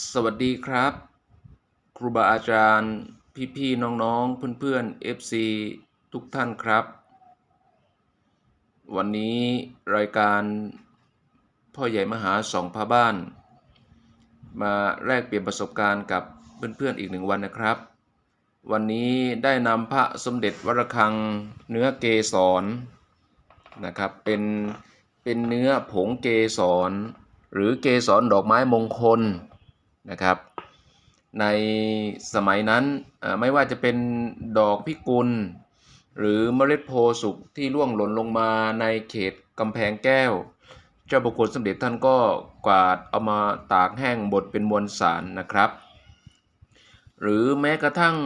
สวัสดีครับ ครูบาอาจารย์ พี่ๆน้องๆเพื่อนๆ FC ทุกท่านครับ วันนี้รายการพ่อใหญ่มหาสองพาบ้าน มาแลกเปลี่ยนประสบการณ์กับเพื่อนๆอีกหนึ่งวันนะครับ วันนี้ได้นำพระสมเด็จวรคังเนื้อเกสรนะครับเป็นเป็นเนื้อผงเกสรหรือเกสรดอกไม้มงคล นะครับ ในสมัยนั้นไม่ว่าจะเป็นดอกพิกุล หรือเมล็ดโพสุกที่ร่วงหล่นลงมาในเขตกำแพงแก้ว เจ้าบุคคลสมเด็จท่านก็กวาดเอามาตากแห้งบดเป็นมวลสารนะครับ หรือแม้กระทั่ง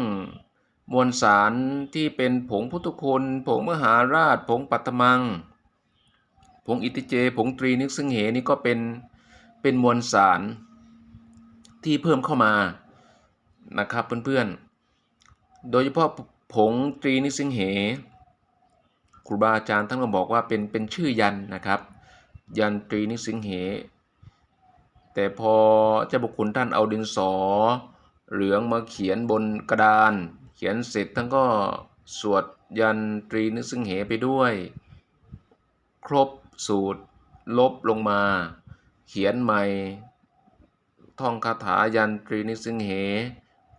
มวลสารที่เป็นผงพุทธคุณผงมหาราช ผงปัตตมัง ผงอิติเจ ผงตรีนิกซึ่งเหนี่ก็เป็นเป็นมวลสาร ที่เพิ่มเข้ามานะครับเพื่อนๆ โดยเฉพาะผงตรีนิสิงเหครูบาอาจารย์ท่านก็บอกว่าเป็นเป็นชื่อยันนะครับ ยันตรีนิสิงเห แต่พอเจ้าบุคคลท่านเอาดินสอ เหลืองมาเขียนบนกระดาน เขียนเสร็จท่านก็สวดยันตรีนิสิงเหไปด้วย ครบสูตร ลบลงมา เขียนใหม่ ท่องคาถายันตรีนิสิงเห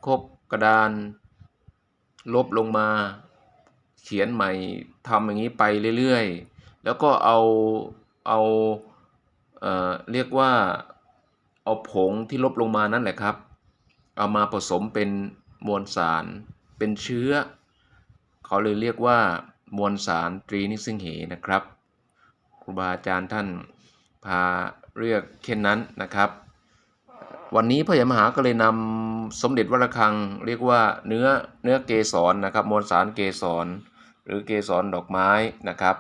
คบกระดาน ลบลงมา เขียนใหม่ทำอย่างนี้ไปเรื่อยๆ แล้วก็เอาเอาเอ่อเรียกว่าเอาผงที่ลบลงมานั่นแหละครับ เอามาผสมเป็นมวลสาร เป็นเชื้อ เขาเลยเรียกว่ามวลสารตรีนิสิงเหนะครับ ครูบาอาจารย์ท่านพาเรียกเช่นนั้นนะครับ วันนี้พระยามหาก็เลยนำสมเด็จวรคัง เรียกว่าเนื้อเนื้อเกสรนะครับมวลสารเกสร หรือเกสรดอกไม้นะครับ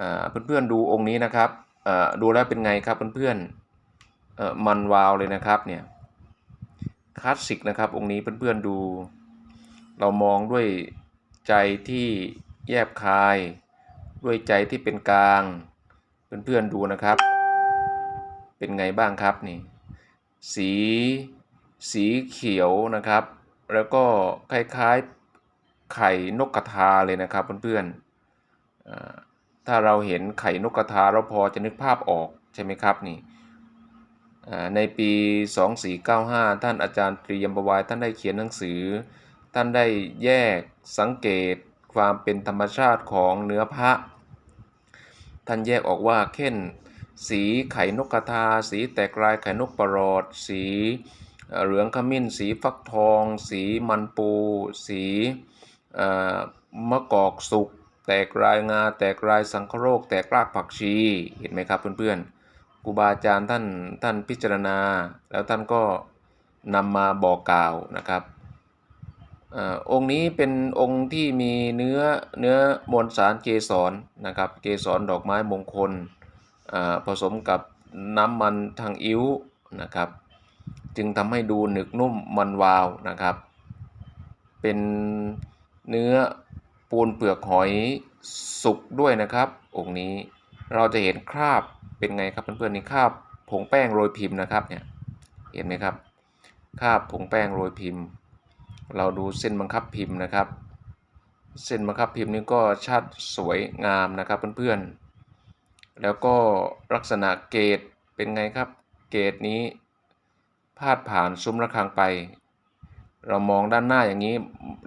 อ่าเพื่อนๆดูองค์นี้นะครับดูแล้วเป็นไงครับเพื่อนๆเอ่อมันวาวเลยนะครับเนี่ยคลาสสิกนะครับองค์นี้เพื่อนๆดู เรามองด้วยใจที่แยบคาย ด้วยใจที่เป็นกลาง เพื่อนๆดูนะครับ เป็นไงบ้างครับนี่ สีสีเขียวนะครับ แล้วก็คล้ายๆไข่นกกระทาเลยนะครับเพื่อนๆอ่าถ้าเราเห็นไข่นกกระทาเราพอจะนึกภาพออกใช่ไหมครับนี่อ่าในปี 2495 ท่านอาจารย์ตรียมบวายท่านได้เขียนหนังสือ ท่านได้แยกสังเกตความเป็นธรรมชาติของเนื้อพระ ท่านแยกออกว่าเช่น สีไข่นกกระทา สีแตกลายไข่นกประหลอด สีเหลืองขมิ้น สีฟักทอง สีมันปู สีมะกอกสุก แตกรายงา แตกรายสังคโรค แตกรากผักชี เห็นไหมครับเพื่อนๆครูบาอาจารย์ท่านท่านพิจารณา แล้วท่านก็นำมาบอกกล่าวนะครับอองค์นี้เป็นองค์ที่มีเนื้อเนื้อมวลสารเกสรนะครับ เกสรดอกไม้มงคล ผสมกับน้ำมันทางอิ้วนะครับ จึงทำให้ดูหนึกนุ่มมันวาวนะครับ เป็นเนื้อปูนเปลือกหอยสุกด้วยนะครับองค์นี้เราจะเห็นคราบเป็นไงครับเพื่อนๆนี่คราบผงแป้งโรยพิมพ์นะครับเนี่ยเห็นไหมครับคราบผงแป้งโรยพิมพ์ เราดูเส้นบังคับพิมพ์นะครับ เส้นบังคับพิมพ์นี้ก็ชัดสวยงามนะครับเพื่อนๆ แล้วก็ลักษณะเกตเป็นไงครับ เกตนี้พาดผ่านซุ้มระฆังไป เรามองด้านหน้าอย่างนี้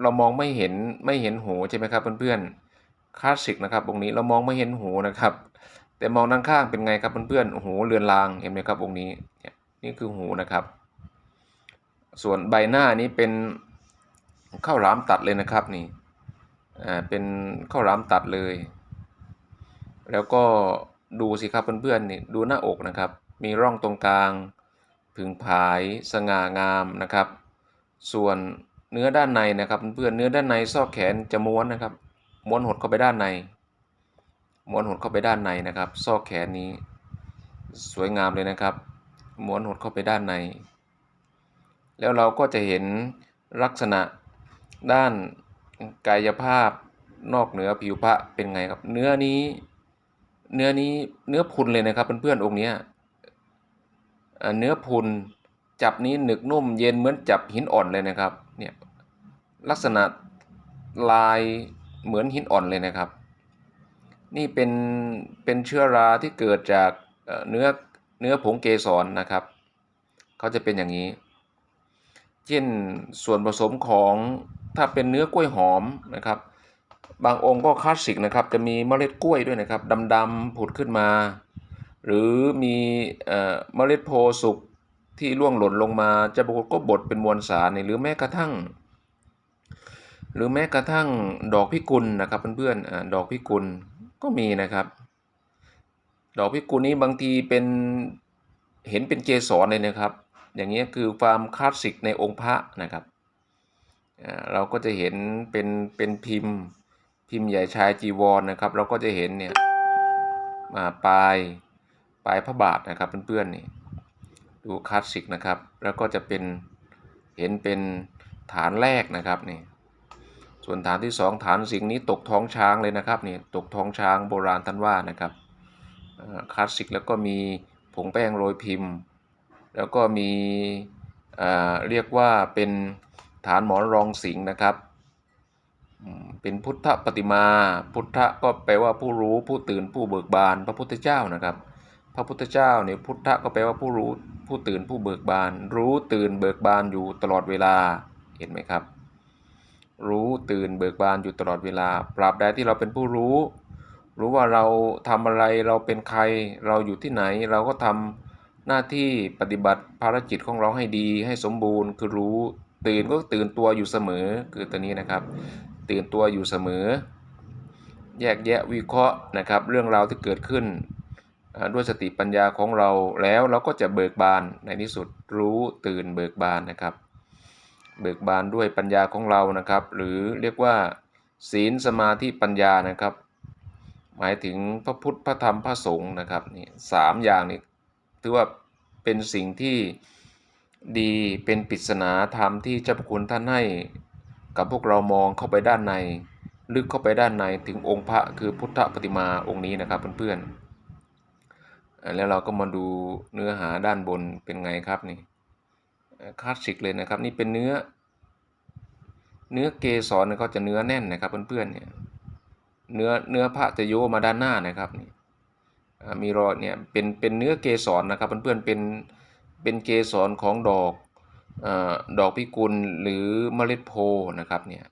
เรามองไม่เห็นไม่เห็นหูใช่ไหมครับเพื่อนๆคลาสสิกนะครับองค์นี้เรามองไม่เห็นหูนะครับ แต่มองด้านข้างเป็นไงครับเพื่อนๆหูเรือนรางเห็นไหมครับองค์นี้นี่ยนี่คือหูนะครับ ส่วนใบหน้านี้เป็นข้าวหลามตัดเลยนะครับนี่อ่าเป็นข้าวหลามตัดเลย แล้วก็ ดูสิครับเพื่อนๆนี่ดูหน้าอกนะครับ มีร่องตรงกลาง ผึ่งผาย สง่างามนะครับ ส่วนเนื้อด้านในนะครับเพื่อนๆเนื้อด้านในซอกแขนจะม้วนนะครับ ม้วนหดเข้าไปด้านใน ม้วนหดเข้าไปด้านในนะครับ ซอกแขนนี้ สวยงามเลยนะครับ ม้วนหดเข้าไปด้านใน แล้วเราก็จะเห็นลักษณะด้านกายภาพนอกเหนือผิวพระเป็นไงครับ เนื้อนี้ เนื้อนี้เนื้อพุนเลยนะครับเพื่อนๆองค์เนี้ยเนื้อพุนจับนี้หนึกนุ่มเย็นเหมือนจับหินอ่อนเลยนะครับเนี่ยลักษณะลายเหมือนหินอ่อนเลยนะครับ นี่เป็นเป็นเชื้อราที่เกิดจากเอ่อเนื้อเนื้อผงเกสรนะครับเขาจะเป็นอย่างนี้ เช่นส่วนผสมของถ้าเป็นเนื้อกล้วยหอมนะครับ บางองค์ก็คลาสสิกนะครับ จะมีเมล็ดกล้วยด้วยนะครับดำๆผุดขึ้นมา หรือมีเมล็ดโพสุกที่ร่วงหล่นลงมาจะบดก็บดเป็นมวลสารหรือแม้กระทั่ง หรือแม้กระทั่งดอกพิกุลนะครับเพื่อนๆดอกพิกุลก็มีนะครับ ดอกพิกุลนี้บางทีเป็นเห็นเป็นเกสรเลยนะครับ อย่างนี้คือความคลาสสิกในองค์พระนะครับเราก็จะเห็นเป็นเป็นพิมพ์ พิมพ์ใหญ่ชายจีวรนะครับ เราก็จะเห็นเนี่ยมาปลายปลายพระบาทนะครับเพื่อนๆนี่ดูคลาสสิกนะครับ แล้วก็จะเป็นเห็นเป็นฐานแรกนะครับนี่ส่วนฐานที่สองฐานสิงห์นี้ตกท้องช้างเลยนะครับนี่ตกท้องช้างโบราณท่านว่านะครับคลาสสิกแล้วก็มีผงแป้งโรยพิมพ์ แล้วก็มีเอ่อเรียกว่าเป็นฐานหมอนรองสิงห์นะครับ เป็นพุทธปฏิมา พุทธก็แปลว่าผู้รู้ผู้ตื่นผู้เบิกบาน พระพุทธเจ้านะครับ พระพุทธเจ้าเนี่ยพุทธก็แปลว่าผู้รู้ผู้ตื่นผู้เบิกบาน รู้ตื่นเบิกบานอยู่ตลอดเวลาเห็นไหมครับ รู้ตื่นเบิกบานอยู่ตลอดเวลาปราบใดที่เราเป็นผู้รู้ รู้ว่าเราทำอะไรเราเป็นใครเราอยู่ที่ไหน เราก็ทำหน้าที่ปฏิบัติภารกิจของเราให้ดีให้สมบูรณ์คือรู้ตื่นก็ตื่นตัวอยู่เสมอคือตัวนี้นะครับ ตื่นตัวอยู่เสมอ แยกแยะวิเคราะห์นะครับ เรื่องราวที่เกิดขึ้น ด้วยสติปัญญาของเราแล้วเราก็จะเบิกบานในที่สุดรู้ตื่นเบิกบานนะครับ เบิกบานด้วยปัญญาของเรานะครับ หรือเรียกว่า ศีลสมาธิปัญญานะครับ หมายถึงพระพุทธพระธรรมพระสงฆ์นะครับนี่สามอย่างนี้ถือว่าเป็นสิ่งที่ดีเป็นปริศนาธรรมที่เจ้าพระคุณท่านให้ กับพวกเรามองเข้าไปด้านใน ลึกเข้าไปด้านในถึงองค์พระคือพุทธปฏิมาองค์นี้นะครับเพื่อนๆแล้วเราก็มาดูเนื้อหาด้านบนเป็นไงครับนี่คลาสสิกเลยนะครับ นี่เป็นเนื้อ เนื้อเกสรเนี่ยก็จะเนื้อแน่นนะครับเพื่อนๆเนี่ยเนื้อเนื้อพระจะโยมาด้านหน้านะครับนี่มีรอยเนี่ยเป็นเป็นเนื้อเกสรนะครับเพื่อนๆเป็นเป็นเกสรของดอก ออดอกพิกุลหรือเมล็ดโพนะครับเนี่ย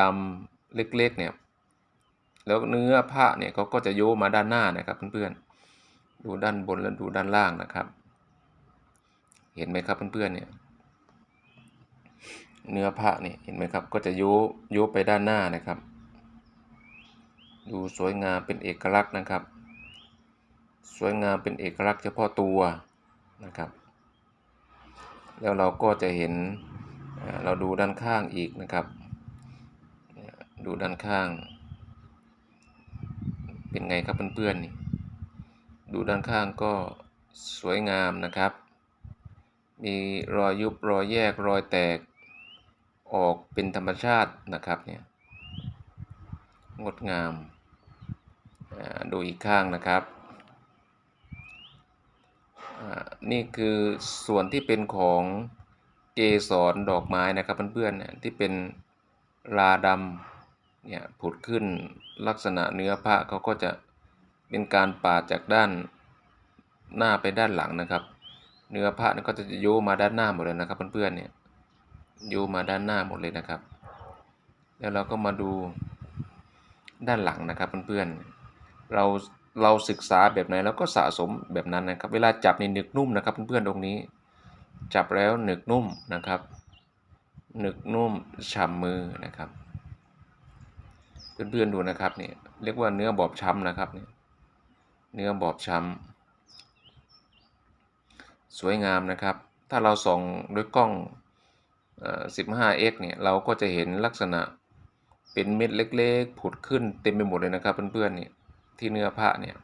ดำๆเล็กๆเนี่ยแล้วเนื้อพระเนี่ยเขาก็จะโยมาด้านหน้านะครับเพื่อนๆดูด้านบนแล้วดูด้านล่างนะครับ เห็นไหมครับเพื่อนๆเนี่ยเนื้อพระเนี่ยเห็นไหมครับก็จะโยุยุไปด้านหน้านะครับ ดูสวยงามเป็นเอกลักษณ์นะครับ สวยงามเป็นเอกลักษณ์เฉพาะตัวนะครับ แล้วเราก็จะเห็นเราดูด้านข้างอีกนะครับ ดูด้านข้าง เป็นไงครับเพื่อนๆนี่ดูด้านข้างก็สวยงามนะครับ มีรอยยุบรอยแยกรอยแตกออกเป็นธรรมชาตินะครับเนี่ยงดงามดูอีกข้างนะครับ นี่คือส่วนที่เป็นของเกสรดอกไม้นะครับเพื่อนๆเนี่ยที่เป็นราดำเนี่ยผุดขึ้นลักษณะเนื้อผ้าเขาก็จะเป็นการปาดจากด้านหน้าไปด้านหลังนะครับ เนื้อพระเนี่ยก็จะโยมาด้านหน้าหมดเลยนะครับเพื่อนๆเนี่ยโยมาด้านหน้าหมดเลยนะครับ แล้วเราก็มาดูด้านหลังนะครับเพื่อนๆเรา เราศึกษาแบบไหนแล้วก็สะสมแบบนั้นนะครับ เวลาจับในหนึกนุ่มนะครับเพื่อนๆตรงนี้ จับแล้วหนึกนุ่มนะครับ หนึกนุ่มฉ่ำมือนะครับ เพื่อนๆดูนะครับเนี่ยเรียกว่าเนื้อบอบช้ำนะครับเนี่ยเนื้อบอบช้ำสวยงามนะครับ ถ้าเราส่องด้วยกล้องเอ่อ 15x เนี่ยเราก็จะเห็นลักษณะเป็นเม็ดเล็ก ๆ ผุดขึ้นเต็มไปหมดเลยนะครับเพื่อนๆเนี่ย ที่เนื้อผ้าเนี่ย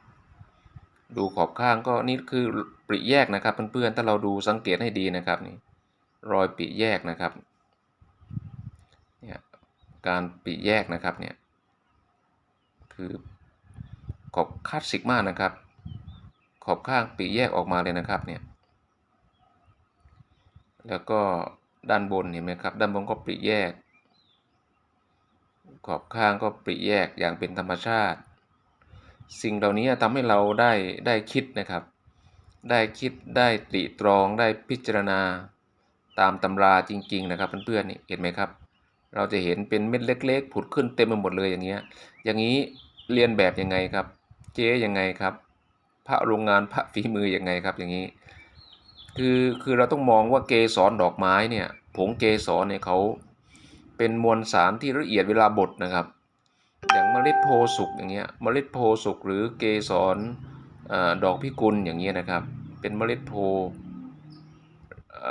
ดูขอบข้างก็นี่คือปริแยกนะครับเพื่อนๆถ้าเราดูสังเกตให้ดีนะครับนี่รอยปริแยกนะครับเนี่ยการปริแยกนะครับเนี่ยคือขอบคาสสิกมากนะครับ ขอบข้างปริแยกออกมาเลยนะครับเนี่ยแล้วก็ด้านบนเห็นไหมครับด้านบนก็ปริแยก ขอบข้างก็ปริแยกอย่างเป็นธรรมชาติ สิ่งเหล่านี้ทำให้เราได้ได้คิดนะครับ ได้คิดได้ตรีตรองได้พิจารณาตามตำราจริง ๆ นะครับเพื่อนๆนี่เห็นไหมครับ เราจะเห็นเป็นเม็ดเล็ก ๆ ผุดขึ้นเต็มไปหมดเลยอย่างเงี้ย อย่างนี้เรียนแบบยังไงครับ เจ๊ยังไงครับ พระโรงงานพระฝีมือยังไงครับอย่างนี้ คือคือเราต้องมองว่าเกสรดอกไม้เนี่ยผงเกสรเนี่ยเขาเป็นมวลสารที่ละเอียดเวลาบดนะครับ อย่างเมล็ดโพสุกอย่างเงี้ยเมล็ดโพสุกหรือเกสรอดอกพิกุลอย่างเงี้ยนะครับ เป็นเมล็ดโพ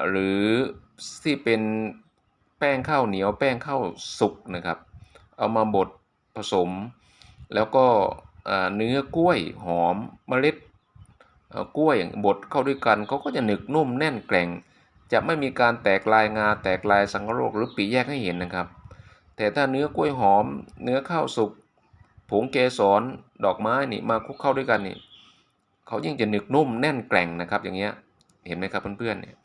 หรือที่เป็นแป้งข้าวเหนียวแป้งข้าวสุกนะครับ เอามาบดผสม แล้วก็เนื้อกล้วยหอมเมล็ดกล้วยบดเข้าด้วยกันเขาก็จะหนึกนุ่มแน่นแกร่ง จะไม่มีการแตกลายงาแตกลายสังโรคหรือปีแยกให้เห็นนะครับ แต่ถ้าเนื้อกล้วยหอม เนื้อข้าวสุกผงเกสรดอกไม้นี่มาคลุกเข้าด้วยกันนี่เขายิ่งจะหนึกนุ่มแน่นแกร่งนะครับ อย่างเงี้ยเห็นไหมครับเพื่อนๆเนี่ย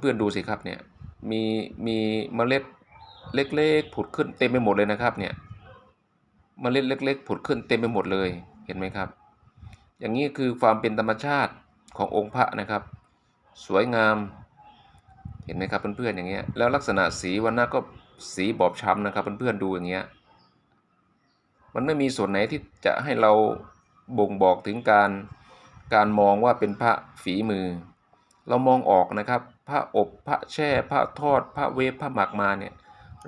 เพื่อนๆดูสิครับเนี่ยมีมีเมล็ดเล็กๆผุดขึ้นเต็มไปหมดเลยนะครับเนี่ยเมล็ดเล็ก ๆ ผุดขึ้นเต็มไปหมดเลยเห็นไหมครับ อย่างนี้คือความเป็นธรรมชาติขององค์พระนะครับ สวยงาม เห็นไหมครับเพื่อนๆอย่างเงี้ยแล้วลักษณะสีวันหน้าก็ สีบอบช้ำนะครับเพื่อนๆดูอย่างเงี้ยมันไม่มีส่วนไหนที่จะให้เราบ่งบอกถึงการการมองว่าเป็นพระฝีมือ เรามองออกนะครับ พระอบพระแช่พระทอด พระเวฟพระหมักมาเนี่ย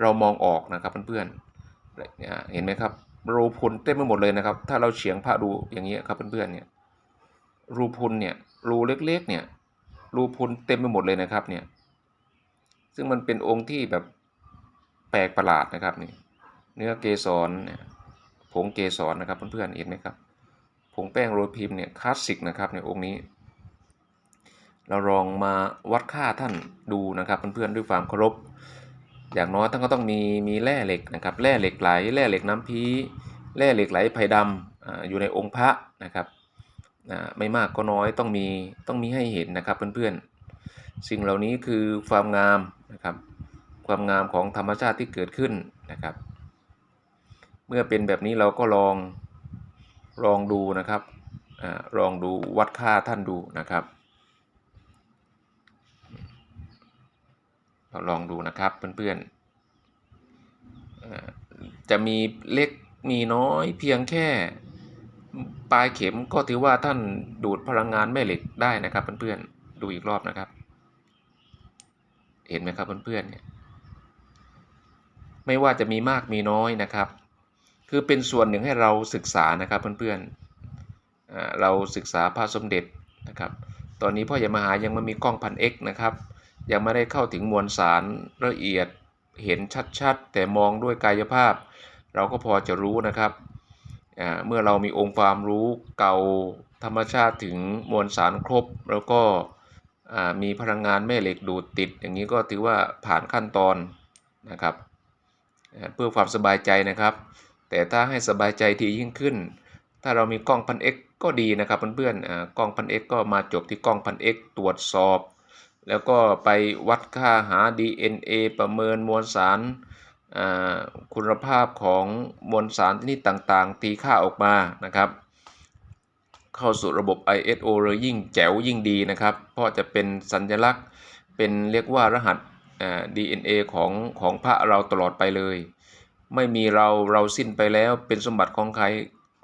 เรามองออกนะครับเพื่อนๆเนี่ยเห็นไหมครับรูพุนเต็มไปหมดเลยนะครับ ถ้าเราเฉียงพระดูอย่างนี้ยครับเพื่อนๆเนี่ยรูพุนเนี่ยรูเล็กๆเนี่ยรูพุนเต็มไปหมดเลยนะครับเนี่ยซึ่งมันเป็นองค์ที่แบบ แปลกประหลาดนะครับนี่เนื้อเกสรเนี่ยผงเกสรนะครับเพื่อนๆเห็นไหมครับผงแป้งโรยพิมพ์เนี่ยคลาสสิกนะครับในองค์นี้ เราลองมาวัดค่าท่านดูนะครับเพื่อนๆด้วยความเคารพอย่างน้อยท่านก็ต้องมีมีแร่เหล็กนะครับแร่เหล็กไหลแร่เหล็กน้ำพีแร่เหล็กไหลไผ่ดำออยู่ในองค์พระนะครับไม่มากก็น้อยต้องมีต้องมีให้เห็นนะครับเพื่อนๆสิ่งเหล่านี้คือความงาม ความงามของธรรมชาติที่เกิดขึ้นนะครับ เมื่อเป็นแบบนี้เราก็ลองลองดูนะครับอลองดูวัดค่าท่านดูนะครับ เราลองดูนะครับเพื่อนๆจะมีเล็กมีน้อยเพียงแค่ปลายเข็มก็ถือว่าท่านดูดพลังงานแม่เหล็กได้นะครับเพื่อนๆดูอีกรอบนะครับ เห็นไหมครับเพื่อนๆเนี่ย ไม่ว่าจะมีมากมีน้อยนะครับ คือเป็นส่วนหนึ่งให้เราศึกษานะครับเพื่อนๆอ่าเราศึกษาพระสมเด็จนะครับ ตอนนี้พ่อใหญ่มหายังไม่มีกล้องพันเอ็กนะครับ ยังไม่ได้เข้าถึงมวลสารละเอียดเห็นชัดๆ แต่มองด้วยกายภาพ เราก็พอจะรู้นะครับ เมื่อเรามีองค์ความรู้เก่าธรรมชาติถึงมวลสารครบ แล้วก็มีพลังงานแม่เหล็กดูดติด อย่างนี้ก็ถือว่าผ่านขั้นตอนนะครับ เพื่อความสบายใจนะครับ แต่ถ้าให้สบายใจดียิ่งขึ้น ถ้าเรามีกล้องพันเอ็กก็ดีนะครับเพื่อนๆอ่ากล้องพันเอ็กก็มาจบที่กล้องพันเอ็กตรวจสอบ แล้วก็ไปวัดค่าหา DNA ประเมินมวลสารคุณภาพของมวลสารชนิดต่างๆ ตีค่าออกมานะครับ เข้าสู่ระบบ ISO เลยยิ่งแจ๋วยิ่งดีนะครับ เพราะจะเป็นสัญลักษณ์เป็นเรียกว่ารหัส DNA ของของพระเราตลอดไปเลย ไม่มีเราเราสิ้นไปแล้วเป็นสมบัติของใคร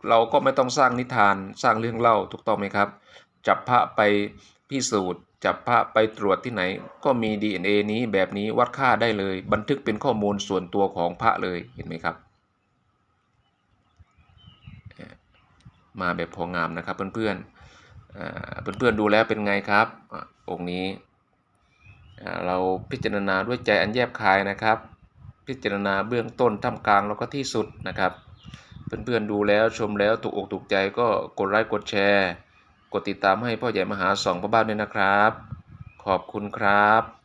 เราก็ไม่ต้องสร้างนิทานสร้างเรื่องเล่าถูกต้องไหมครับ จับพระไปพิสูจน์ จับพระไปตรวจที่ไหน ก็มี DNA นี้แบบนี้วัดค่าได้เลย บันทึกเป็นข้อมูลส่วนตัวของพระเลยเห็นไหมครับ มาแบบพองามนะครับเพื่อนๆอ่าเพื่อนๆดูแล้วเป็นไงครับองค์นี้ เราพิจารณาด้วยใจอันแยบคายนะครับ พิจารณาเบื้องต้นท่ามกลางแล้วก็ที่สุดนะครับ เพื่อนๆดูแล้วชมแล้วถูกอกถูกใจก็กดไลค์กดแชร์ กดติดตามให้พ่อใหญ่มหาสองพ่อบ้านด้วยนะครับ ขอบคุณครับ